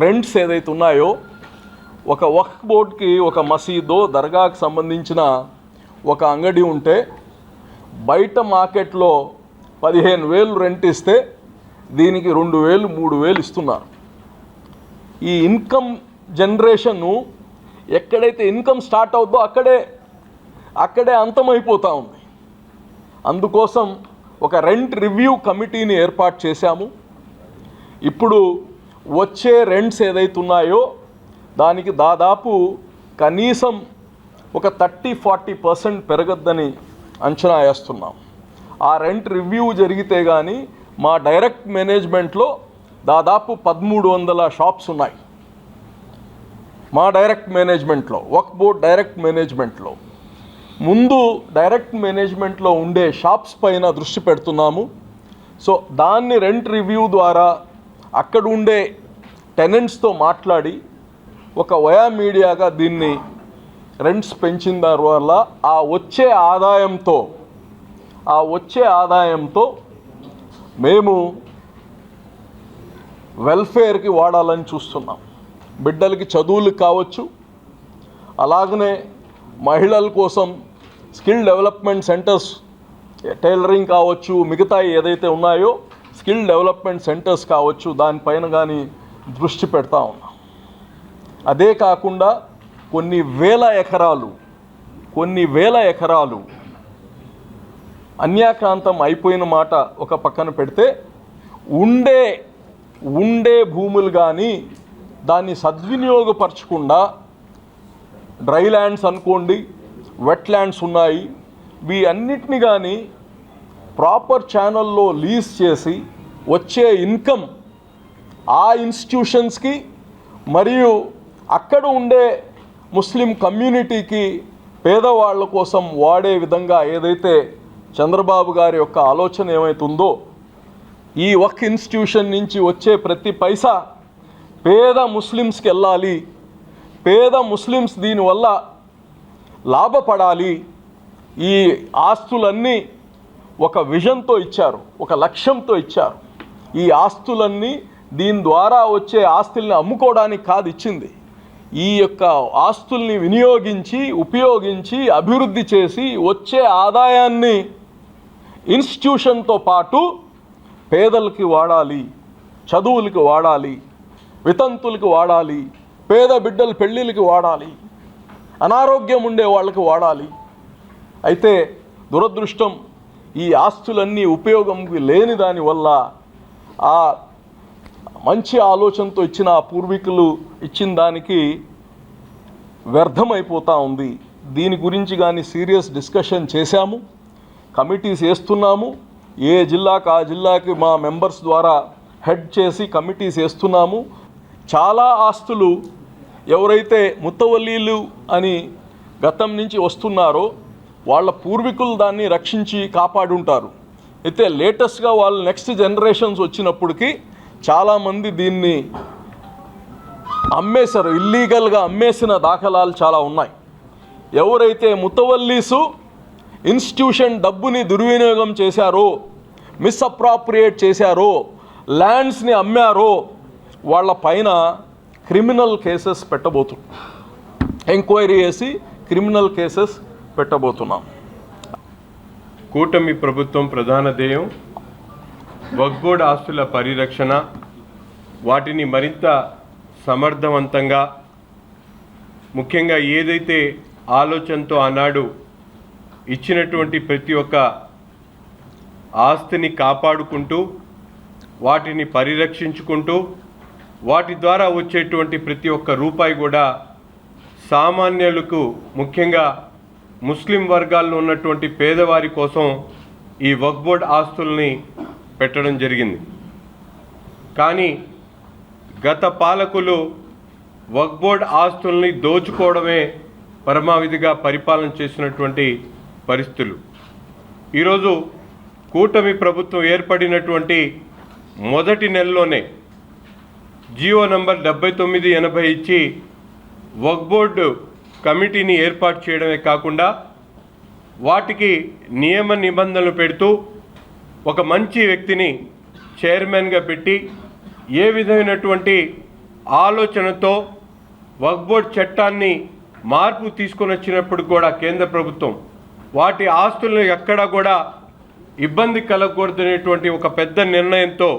Rents ఏదైతే ఉన్నాయో ఒక వక్ఫ్ బోర్డ్కి ఒక మసీదో దర్గాకు సంబంధించిన ఒక అంగడి ఉంటే బయట మార్కెట్లో పదిహేను వేలు రెంట్ ఇస్తే దీనికి రెండు వేలు మూడు వేలు ఇస్తున్నారు. ఈ ఇన్కమ్ జనరేషన్ను ఎక్కడైతే ఇన్కమ్ స్టార్ట్ అవుతుందో అక్కడే అక్కడే అంతమైపోతూ ఉంది. అందుకోసం ఒక రెంట్ రివ్యూ కమిటీని ఏర్పాటు చేశాము. ఇప్పుడు వచ్చే రెంట్స్ ఏదైతే ఉన్నాయో దానికి దాదాపు కనీసం ఒక థర్టీ ఫార్టీ పర్సెంట్ పెరగద్దని అంచనా వేస్తున్నాం. ఆ రెంట్ రివ్యూ జరిగితే కానీ మా డైరెక్ట్ మేనేజ్మెంట్లో దాదాపు పదమూడు వందల షాప్స్ ఉన్నాయి. మా డైరెక్ట్ మేనేజ్మెంట్లో ఒక బోర్డ్ డైరెక్ట్ మేనేజ్మెంట్లో. ముందు డైరెక్ట్ మేనేజ్మెంట్లో ఉండే షాప్స్ పైన దృష్టి పెడుతున్నాము. సో దాన్ని రెంట్ రివ్యూ ద్వారా అక్కడ ఉండే టెనెంట్స్తో మాట్లాడి ఒక వయా మీడియాగా దీన్ని రెంట్స్ పెంచిన దాని వల్ల ఆ వచ్చే ఆదాయంతో ఆ వచ్చే ఆదాయంతో మేము వెల్ఫేర్కి వాడాలని చూస్తున్నాం. బిడ్డలకి చదువులు కావచ్చు అలాగనే మహిళల కోసం స్కిల్ డెవలప్మెంట్ సెంటర్స్ టైలరింగ్ కావచ్చు మిగతా ఏదైతే ఉన్నాయో స్కిల్ డెవలప్మెంట్ సెంటర్స్ కావచ్చు దానిపైన కానీ దృష్టి పెడతా ఉన్నాం. అదే కాకుండా కొన్ని వేల ఎకరాలు కొన్ని వేల ఎకరాలు అన్యాక్రాంతం అయిపోయిన మాట ఒక పక్కన పెడితే ఉండే ఉండే భూములు కానీ దాన్ని సద్వినియోగపరచకుండా డ్రై ల్యాండ్స్ అనుకోండి వెట్ ల్యాండ్స్ ఉన్నాయి. వీ అన్నిటిని కానీ ప్రాపర్ ఛానల్లో లీజ్ చేసి వచ్చే ఇన్కమ్ ఆ ఇన్స్టిట్యూషన్స్కి మరియు అక్కడ ఉండే ముస్లిం కమ్యూనిటీకి పేదవాళ్ళ కోసం వాడే విధంగా ఏదైతే చంద్రబాబు గారి యొక్క ఆలోచన ఏమైతుందో ఈ ఒక్క ఇన్స్టిట్యూషన్ నుంచి వచ్చే ప్రతి పైసా పేద ముస్లిమ్స్కి వెళ్ళాలి. పేద ముస్లిమ్స్ దీనివల్ల లాభపడాలి. ఈ ఆస్తులన్నీ ఒక విజన్తో ఇచ్చారు ఒక లక్ష్యంతో ఇచ్చారు. ఈ ఆస్తులన్నీ దీని ద్వారా వచ్చే ఆస్తుల్ని అమ్ముకోవడానికి కాదు ఇచ్చింది. ఈ యొక్క ఆస్తుల్ని వినియోగించి ఉపయోగించి అభివృద్ధి చేసి వచ్చే ఆదాయాన్ని ఇన్స్టిట్యూషన్తో పాటు పేదలకి వాడాలి చదువులకి వాడాలి వితంతులకి వాడాలి పేద బిడ్డల పెళ్ళిళ్ళకి వాడాలి అనారోగ్యం ఉండే వాళ్ళకి వాడాలి. అయితే దురదృష్టం ఈ ఆస్తులన్నీ ఉపయోగంకి లేని దానివల్ల ఆ మంచి ఆలోచనతో ఇచ్చిన ఆ పూర్వీకులు ఇచ్చిన దానికి వ్యర్థమైపోతూ ఉంది. దీని గురించి కానీ సీరియస్ డిస్కషన్ చేశాము. కమిటీస్ వేస్తున్నాము. ఏ జిల్లాకు ఆ జిల్లాకి మా మెంబర్స్ ద్వారా హెడ్ చేసి కమిటీస్ వేస్తున్నాము. చాలా ఆస్తులు ఎవరైతే ముత్తవల్లీలు అని గతం నుంచి వస్తున్నారో వాళ్ళ పూర్వీకులు దాన్ని రక్షించి కాపాడుంటారు. అయితే లేటెస్ట్గా వాళ్ళు నెక్స్ట్ జనరేషన్స్ వచ్చినప్పటికీ చాలామంది దీన్ని అమ్మేశారు. ఇల్లీగల్గా అమ్మేసిన దాఖలాలు చాలా ఉన్నాయి. ఎవరైతే ముతవల్లీసు ఇన్స్టిట్యూషన్ డబ్బుని దుర్వినియోగం చేశారో మిస్అప్రాప్రియేట్ చేశారో ల్యాండ్స్ని అమ్మారో వాళ్ళ పైన క్రిమినల్ కేసెస్ పెట్టబోతున్నాం ఎంక్వైరీ చేసి క్రిమినల్ కేసెస్ పెట్టబోతున్నాం. కూటమి ప్రభుత్వం ప్రధాన ధ్యేయం వక్బోర్డ్ ఆస్తుల పరిరక్షణ వాటిని మరింత సమర్థవంతంగా ముఖ్యంగా ఏదైతే ఆలోచనతో ఆనాడు ఇచ్చినటువంటి ప్రతి ఒక్క ఆస్తిని కాపాడుకుంటూ వాటిని పరిరక్షించుకుంటూ వాటి ద్వారా వచ్చేటువంటి ప్రతి ఒక్క రూపాయి కూడా సామాన్యులకు ముఖ్యంగా ముస్లిం వర్గాల్లో ఉన్నటువంటి పేదవారి కోసం ఈ వక్బోర్డ్ ఆస్తుల్ని పెట్టడం జరిగింది. కానీ గత పాలకులు వక్ బోర్డ్ ఆస్తుల్ని దోచుకోవడమే పరమావిధిగా పరిపాలన చేసినటువంటి పరిస్థితులు. ఈరోజు కూటమి ప్రభుత్వం ఏర్పడినటువంటి మొదటి నెలలోనే జియో నంబర్ డెబ్బై తొమ్మిది ఎనభై ఇచ్చి వర్క్ బోర్డు కమిటీని ఏర్పాటు చేయడమే కాకుండా వాటికి నియమ నిబంధనలు పెడుతూ ఒక మంచి వ్యక్తిని చైర్మన్గా పెట్టి ఏ విధమైనటువంటి ఆలోచనతో వర్క్ బోర్డ్ చట్టాన్ని మార్పు తీసుకొని వచ్చినప్పుడు కూడా కేంద్ర ప్రభుత్వం వాటి ఆస్తులను ఎక్కడా కూడా ఇబ్బంది కలగకూడదనేటువంటి ఒక పెద్ద నిర్ణయంతో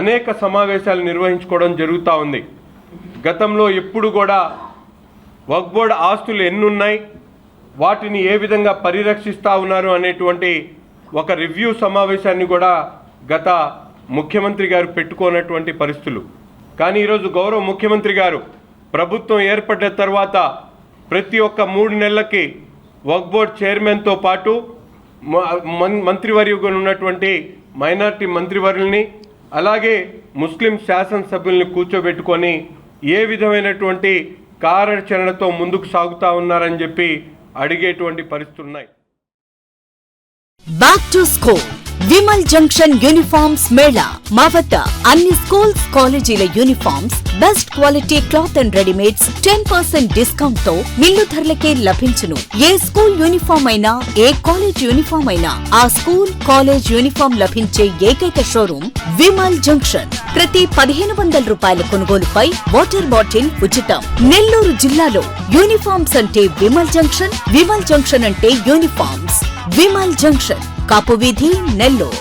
అనేక సమావేశాలు నిర్వహించుకోవడం జరుగుతూ ఉంది. గతంలో ఎప్పుడు కూడా వక్ బోర్డ్ ఆస్తులు ఎన్నున్నాయి వాటిని ఏ విధంగా పరిరక్షిస్తూ ఉన్నారు అనేటువంటి ఒక రివ్యూ సమావేశాన్ని కూడా గత ముఖ్యమంత్రి గారు పెట్టుకోనటువంటి పరిస్థితులు. కానీ ఈరోజు గౌరవ ముఖ్యమంత్రి గారు ప్రభుత్వం ఏర్పడ్డ తర్వాత ప్రతి ఒక్క మూడు నెలలకి వక్ బోర్డ్ చైర్మన్తో పాటు మంత్రివర్యుగా ఉన్నటువంటి మైనార్టీ మంత్రివర్యుల్ని అలాగే ముస్లిం శాసనసభ్యుల్ని కూర్చోబెట్టుకొని ఏ విధమైనటువంటి కార్యాచరణతో ముందుకు సాగుతా ఉన్నారని చెప్పి అడిగేటువంటి పరిస్థితులు ఉన్నాయి back to school Vimal junction uniforms Mela. మా వద్ద అన్ని స్కూల్స్ కాలేజీల uniforms best quality cloth and readymades ten percent డిస్కౌంట్తో మిల్లు ధరలకే లభించును. ఏ స్కూల్ యూనిఫామ్ అయినా ఏ కాలేజ్ యూనిఫామ్ అయినా ఆ స్కూల్ కాలేజ్ యూనిఫామ్ లభించే ఏకైక షోరూమ్ విమల్ జంక్షన్. ప్రతి పదిహేను వందల రూపాయల కొనుగోలుపై వాటర్ బాటిల్ ఉచితం. నెల్లూరు జిల్లాలో యూనిఫామ్స్ అంటే విమల్ జంక్షన్ విమల్ జంక్షన్ అంటే యూనిఫామ్స్ విమల్ జంక్షన్. ಕಾಪುವೀಧಿ ನೆಲ್ಲೂರು